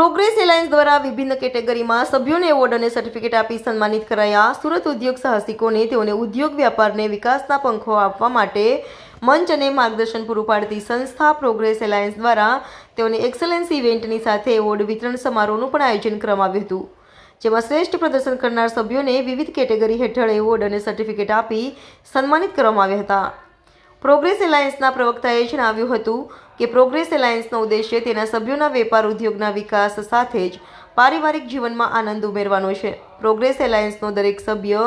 Progress alliance દ્વારા વિભિન્ન કેટેગરીમાં સભ્યોને એવોર્ડ અને સર્ટિફિકેટ આપી સન્માનિત કરાયા. સુરત ઉદ્યોગ સાહસિકોને તેઓને ઉદ્યોગ વ્યાપારને વિકાસના પંખો આપવા માટે મંચ અને માર્ગદર્શન પૂરું પાડતી સંસ્થા પ્રોગ્રેસ એલાયન્સ દ્વારા તેઓને એક્સલન્સ ઇવેન્ટની સાથે એવોર્ડ વિતરણ સમારોહનું પણ આયોજન કરવામાં આવ્યું હતું. જેમાં શ્રેષ્ઠ પ્રદર્શન કરનાર સભ્યોને વિવિધ કેટેગરી હેઠળ એવોર્ડ અને સર્ટિફિકેટ આપી સન્માનિત કરવામાં આવ્યા હતા. પ્રોગ્રેસ એલાયન્સના પ્રવક્તાએ જણાવ્યું હતું કે પ્રોગ્રેસ એલાયન્સનો ઉદ્દેશ્ય તેના સભ્યોના વેપાર ઉદ્યોગના વિકાસ સાથે જ પારિવારિક જીવનમાં આનંદ ઉમેરવાનો છે. પ્રોગ્રેસ એલાયન્સનો દરેક સભ્ય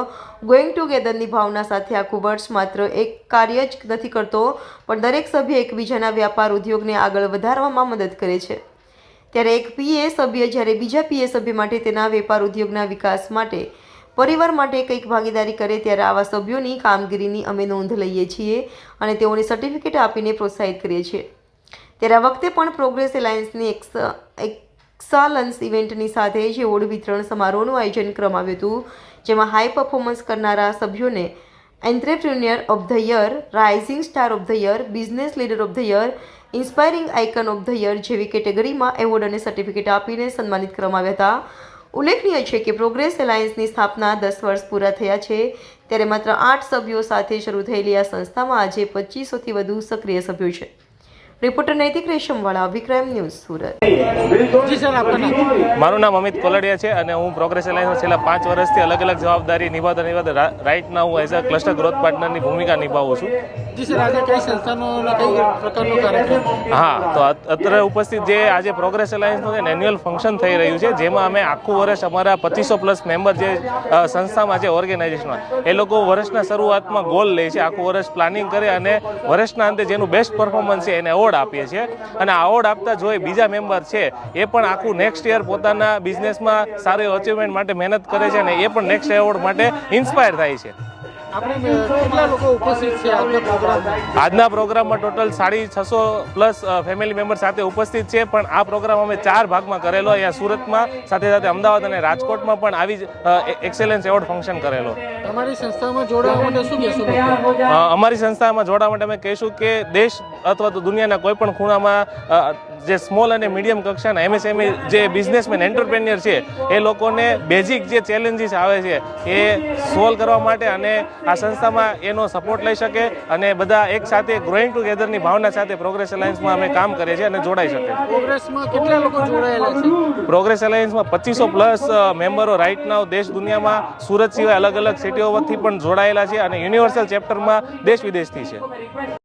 ગોઈંગ ટુગેધરની ભાવના સાથે આખું વર્ષ માત્ર એક કાર્ય જ નથી કરતો, પણ દરેક સભ્ય એકબીજાના વ્યાપાર ઉદ્યોગને આગળ વધારવામાં મદદ કરે છે. ત્યારે એક પીએ સભ્ય જ્યારે બીજા પીએ સભ્ય માટે તેના વેપાર ઉદ્યોગના વિકાસ માટે પરિવાર માટે કંઈક ભાગીદારી કરે ત્યારે આવા સભ્યોની કામગીરીની અમે નોંધ લઈએ છીએ અને તેઓને સર્ટિફિકેટ આપીને પ્રોત્સાહિત કરીએ છીએ. ત્યારે આ વખતે પણ પ્રોગ્રેસ એલાયન્સની એક્સ એક્સાલન્સ ઇવેન્ટની સાથે જ એવોર્ડ વિતરણ સમારોહનું આયોજન કરવામાં આવ્યું હતું, જેમાં હાઈ પરફોર્મન્સ કરનારા સભ્યોને entrepreneur of the year rising star of the year business leader of the year inspiring icon of the year જેવી કેટેગરીમાં એવોર્ડ અને સર્ટિફિકેટ આપીને સન્માનિત કરવામાં આવ્યા હતા. ઉલ્લેખનીય છે કે પ્રોગ્રેસ એલાયન્સની સ્થાપના દસ વર્ષ પૂરા થયા છે. ત્યારે માત્ર આઠ સભ્યો સાથે શરૂ થયેલી આ સંસ્થામાં આજે પચીસોથી વધુ સક્રિય સભ્યો છે. Reporter Naitik Reshamwala Vikram news Surat. જી મારું નામ અમિત કોલડિયા છે અને હું પ્રોગ્રેસ એલાયન્સમાં છેલ્લા પાંચ વર્ષથી અલગ અલગ જવાબદારી નિભાવતા નિભાવતા રાઇટના હું એઝ અ ક્લસ્ટર ગ્રોથ પાર્ટનરની ભૂમિકા નિભાવું છું. જી સર આજે કઈ સંસ્થાનો અને કઈ પ્રકારનો કાર્યક્રમ? હા તો અત- અત્યારે ઉપસ્થિત જે આજે પ્રોગ્રેસ એલાયન્સનું છે એન્યુઅલ ફંક્શન થઈ રહ્યું છે જેમાં અમે આખું વર્ષ અમારા પચીસો પ્લસ મેમ્બર જે સંસ્થામાં છે ઓર્ગેનાઇઝેશનમાં એ લોકો વર્ષના શરૂઆતમાં ગોલ લે છે આખું વર્ષ પ્લાનિંગ કરે અને વર્ષના અંતે જેનું બેસ્ટ પરફોર્મન્સ છે એને એવોર્ડ આપીએ છીએ. અને આ એવોર્ડ આપતા જોઈ બીજા મેમ્બર છે, એ પણ આખું નેક્સ્ટ યર પોતાના બિઝનેસમાં સારું અચીવમેન્ટ માટે મહેનત કરે છે અને એ પણ નેક્સ્ટ એવોર્ડ માટે ઇન્સ્પાયર થાય છે. આજના પ્રોગ્રામમાં ટોટલ સાડી છસો પ્લસ ફેમિલી મેમ્બર સાથે ઉપસ્થિત છે પણ આ પ્રોગ્રામ અમે ચાર ભાગમાં કરેલો. અહીંયા સુરતમાં સાથે સાથે અમદાવાદ અને રાજકોટમાં પણ આવી જ એક્સેલન્સ એવોર્ડ ફંક્શન કરેલો. અમારી સંસ્થામાં જોડાવા માટે શું કહેશો? અમારી સંસ્થામાં જોડાવા માટે અમે કહીશું કે દેશ અથવા તો દુનિયાના કોઈ પણ ખૂણામાં જે સ્મોલ અને મીડિયમ કક્ષાના એમએસએમઈ જે બિઝનેસમેન એન્ટરપ્રેન્યોર છે એ લોકોને બેઝિક જે ચેલેન્જીસ આવે છે એ સોલ્વ કરવા માટે અને આ સંસ્થામાં એનો સપોર્ટ લઈ શકે અને બધા એક સાથે ગ્રોઈંગ ટુગેધરની ભાવના સાથે પ્રોગ્રેસ એલાયન્સમાં અમે કામ કરીએ છીએ અને જોડાઈ શકે. પ્રોગ્રેસમાં કેટલા લોકો જોડાયેલા છે? પ્રોગ્રેસ એલાયન્સમાં પચીસો પ્લસ મેમ્બરો રાઇટ નાવ દેશ દુનિયામાં સુરત સિવાય અલગ અલગ સિટીઓથી પણ જોડાયેલા છે અને યુનિવર્સલ ચેપ્ટરમાં દેશ વિદેશથી છે.